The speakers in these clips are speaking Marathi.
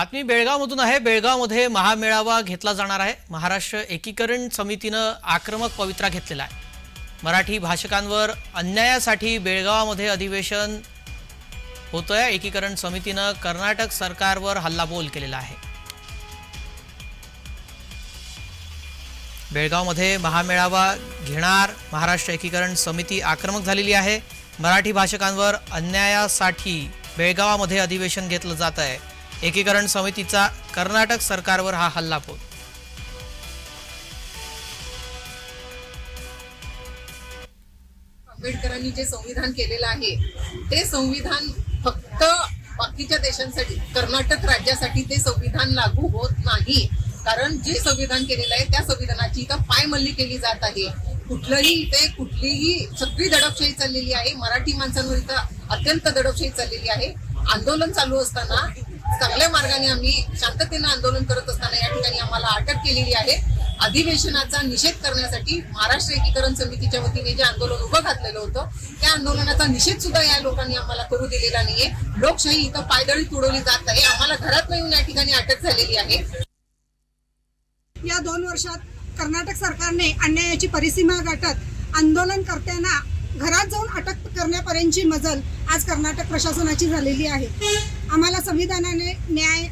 बातमी बेळगावमधून आहे. बेळगावमध्ये महामेळावा घेतला जाणार आहे. महाराष्ट्र एकीकरण समितीनं आक्रमक पवित्रा घेतलेला आहे. मराठी भाषकांवर अन्यायासाठी बेळगावामध्ये अधिवेशन होतंय. एकीकरण समितीनं कर्नाटक सरकारवर हल्लाबोल केलेला आहे. बेळगावमध्ये महामेळावा घेणार महाराष्ट्र एकीकरण समिती आक्रमक झालेली आहे. मराठी भाषकांवर अन्यायासाठी बेळगावामध्ये अधिवेशन घेतलं जात आहे एकीकरण समितीचा कर्नाटक सरकारवर हा हल्लाबोल आंबेडकरांनी जे संविधान केलेलं आहे ते संविधान फक्त बाकीच्या देशांसाठी कर्नाटक राज्यासाठी ते संविधान लागू होत नाही. कारण जे संविधान केलेलं आहे त्या संविधानाची इथं पायमल्ली केली जात आहे. कुठलंही इथे कुठलीही सगळी दडपशाही चाललेली आहे. मराठी माणसांवर इथं अत्यंत दडपशाही चाललेली आहे. आंदोलन चालू असताना चांगल्या मार्गाने आम्ही शांततेनं आंदोलन करत असताना या ठिकाणी आम्हाला अटक केलेली आहे. अधिवेशनाचा निषेध करण्यासाठी महाराष्ट्र एकीकरण समितीच्या वतीने जे आंदोलन उभं घातलेलं होतं त्या आंदोलनाचा निषेध सुद्धा या लोकांनी आम्हाला करू दिलेला नाहीये. लोकशाही इथं पायदळी तुडवली जात आहे. आम्हाला घरात येऊन या ठिकाणी अटक झालेली आहे. या दोन वर्षात कर्नाटक सरकारने अन्यायाची परिसीमा गाठत आंदोलनकर्त्यांना घरात जाऊन अटक करण्यापर्यंतची मजल आज कर्नाटक प्रशासनाची झालेली आहे. आम्हाला संविधानाने न्याय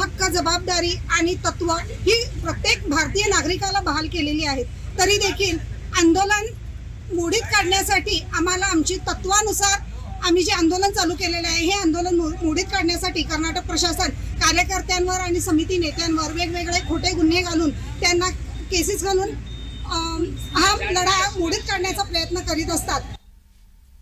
हक्क जबाबदारी आणि तत्व ही प्रत्येक भारतीय नागरिकाला बहाल केलेली आहेत. तरी देखील आंदोलन मोडीत काढण्यासाठी आम्हाला आमची तत्वानुसार आम्ही जे आंदोलन चालू केलेले आहे हे आंदोलन मो- मोडीत काढण्यासाठी कर्नाटक प्रशासन कार्यकर्त्यांवर आणि समिती नेत्यांवर वेगवेगळे खोटे गुन्हे घालून त्यांना केसेस घालून हा लढा मोडीत काढण्याचा प्रयत्न करीत असतात.